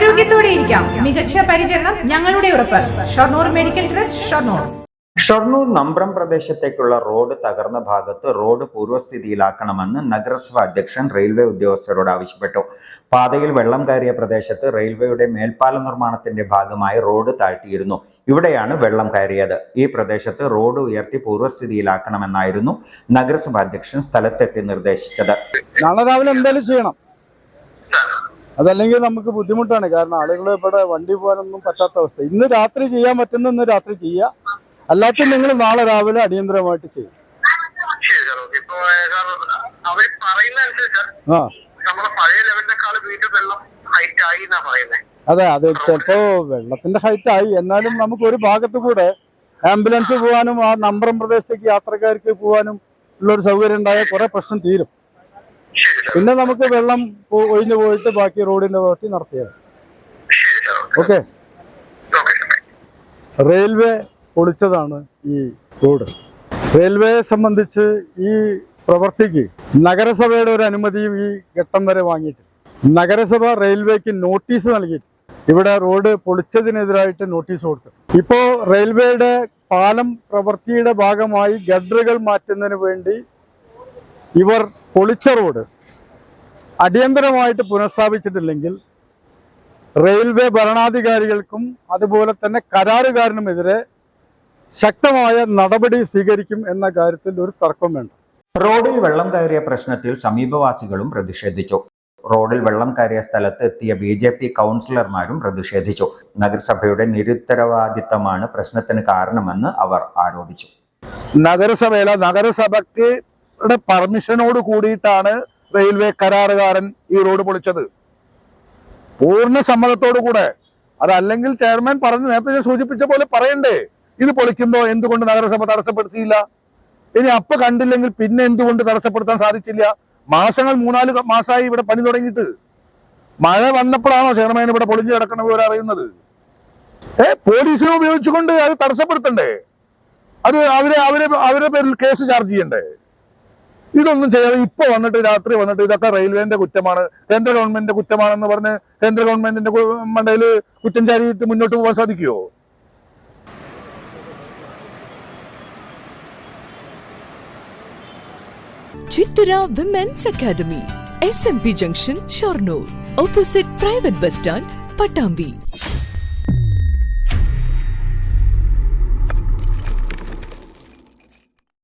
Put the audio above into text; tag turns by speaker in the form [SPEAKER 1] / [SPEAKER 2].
[SPEAKER 1] ആരോഗ്യത്തോടെ ഇരിക്കാം. മികച്ച പരിചരണം ഞങ്ങളുടെ ഉറപ്പ്. Shoranur medical trust Shoranur.
[SPEAKER 2] Shoranur നമ്പ്രം പ്രദേശത്തേക്കുള്ള റോഡ് തകർന്ന ഭാഗത്ത് റോഡ് പൂർവസ്ഥിതിയിലാക്കണമെന്ന് നഗരസഭ അധ്യക്ഷൻ റെയിൽവേ ഉദ്യോഗസ്ഥരോട് ആവശ്യപ്പെട്ടു. പാതയിൽ വെള്ളം കയറിയ പ്രദേശത്ത് റെയിൽവേയുടെ മേൽപ്പാല നിർമ്മാണത്തിന്റെ ഭാഗമായി റോഡ് താഴ്ത്തിയിരുന്നു. ഇവിടെയാണ് വെള്ളം കയറിയത്. ഈ പ്രദേശത്ത് റോഡ് ഉയർത്തി പൂർവസ്ഥിതിയിലാക്കണമെന്നായിരുന്നു നഗരസഭാ അധ്യക്ഷൻ സ്ഥലത്തെത്തി നിർദ്ദേശിച്ചത്.
[SPEAKER 3] നാളെ രാവിലെ എന്തായാലും ചെയ്യണം. അതല്ലെങ്കിൽ നമുക്ക് ബുദ്ധിമുട്ടാണ്. കാരണം ആളുകൾ ഇവിടെ വണ്ടി പോകാനൊന്നും പറ്റാത്ത അവസ്ഥ. ഇന്ന് രാത്രി ചെയ്യാൻ പറ്റുന്ന ഇന്ന് രാത്രി ചെയ്യുക അല്ലാത്ത നിങ്ങൾ നാളെ രാവിലെ അടിയന്തരമായിട്ട് ചെയ്യും. അതെ അതെ. ചിലപ്പോ വെള്ളത്തിന്റെ ഹൈറ്റ് ആയി. എന്നാലും നമുക്ക് ഒരു ഭാഗത്ത് കൂടെ ആംബുലൻസ് പോകാനും ആ നമ്പറം പ്രദേശത്തേക്ക് യാത്രക്കാർക്ക് പോകാനും ഉള്ള ഒരു സൗകര്യം ഉണ്ടായാൽ കുറെ പ്രശ്നം തീരും. പിന്നെ നമുക്ക് വെള്ളം ഒഴിഞ്ഞു പോയിട്ട് ബാക്കി റോഡിന്റെ പ്രവൃത്തി നടത്തിയത് ഓക്കെ? റെയിൽവേ പൊളിച്ചതാണ് ഈ റോഡ്. റെയിൽവേയെ സംബന്ധിച്ച് ഈ പ്രവൃത്തിക്ക് നഗരസഭയുടെ ഒരു അനുമതിയും ഈ ഘട്ടം വരെ വാങ്ങിയിട്ടില്ല. നഗരസഭ റെയിൽവേക്ക് നോട്ടീസ് നൽകിയിട്ട് ഇവിടെ റോഡ് പൊളിച്ചതിനെതിരായിട്ട് നോട്ടീസ് കൊടുത്തു. ഇപ്പോ റെയിൽവേയുടെ പാലം പ്രവൃത്തിയുടെ ഭാഗമായി ഗഡറുകൾ മാറ്റുന്നതിന് വേണ്ടി ഇവർ പൊളിച്ച റോഡ് അടിയന്തരമായിട്ട് പുനഃസ്ഥാപിച്ചിട്ടില്ലെങ്കിൽ റെയിൽവേ ഭരണാധികാരികൾക്കും അതുപോലെ തന്നെ കരാറുകാരനുമെതിരെ ശക്തമായ നടപടി സ്വീകരിക്കും എന്ന കാര്യത്തിൽ ഒരു തർക്കം വേണ്ട.
[SPEAKER 2] റോഡിൽ വെള്ളം കയറിയ പ്രശ്നത്തിൽ സമീപവാസികളും പ്രതിഷേധിച്ചു. റോഡിൽ വെള്ളം കയറിയ സ്ഥലത്ത് എത്തിയ ബി ജെ പി കൗൺസിലർമാരും പ്രതിഷേധിച്ചു. നഗരസഭയുടെ നിരുത്തരവാദിത്തമാണ് പ്രശ്നത്തിന് കാരണമെന്ന് അവർ ആരോപിച്ചു.
[SPEAKER 4] നഗരസഭയിലെ നഗരസഭയ്ക്ക് പെർമിഷനോട് കൂടിയിട്ടാണ് റെയിൽവേ കരാറുകാരൻ ഈ റോഡ് പൊളിച്ചത്. പൂർണ സമ്മതത്തോടു കൂടെ. അതല്ലെങ്കിൽ ചെയർമാൻ പറഞ്ഞു നേരത്തെ ഞാൻ സൂചിപ്പിച്ച പോലെ പറയണ്ടേ ഇത് പൊളിക്കുമ്പോ എന്തുകൊണ്ട് നഗരസഭ തടസ്സപ്പെടുത്തിയില്ല? ഇനി അപ്പൊ കണ്ടില്ലെങ്കിൽ പിന്നെ എന്തുകൊണ്ട് തടസ്സപ്പെടുത്താൻ സാധിച്ചില്ല? മാസങ്ങൾ മൂന്നാൽ മാസമായി ഇവിടെ പണി തുടങ്ങിയിട്ട്. മഴ വന്നപ്പോഴാണോ ചെയർമാൻ ഇവിടെ പൊളിഞ്ഞു കിടക്കണ വിവരം അറിയുന്നത്? ഏ പോലീസിനെ ഉപയോഗിച്ചുകൊണ്ട് അത് തടസ്സപ്പെടുത്തണ്ടേ? അത് അവരെ അവരെ അവരുടെ പേരിൽ കേസ് ചാർജ് ചെയ്യണ്ടേ? ഇതൊന്നും ചെയ്യാതെ ഇപ്പൊ വന്നിട്ട് രാത്രി വന്നിട്ട് ഇതൊക്കെ റെയിൽവേന്റെ കുറ്റമാണ്. കേന്ദ്ര ഗവൺമെന്റിന്റെ കുറ്റമാണെന്ന് പറഞ്ഞ് കേന്ദ്ര ഗവൺമെന്റിന്റെ മണ്ടയിൽ കുറ്റം ചാരിയിട്ട് മുന്നോട്ട് പോകാൻ സാധിക്കുമോ
[SPEAKER 5] Chithara women's academy S M P junction Shoranur opposite private bus stand Pattambi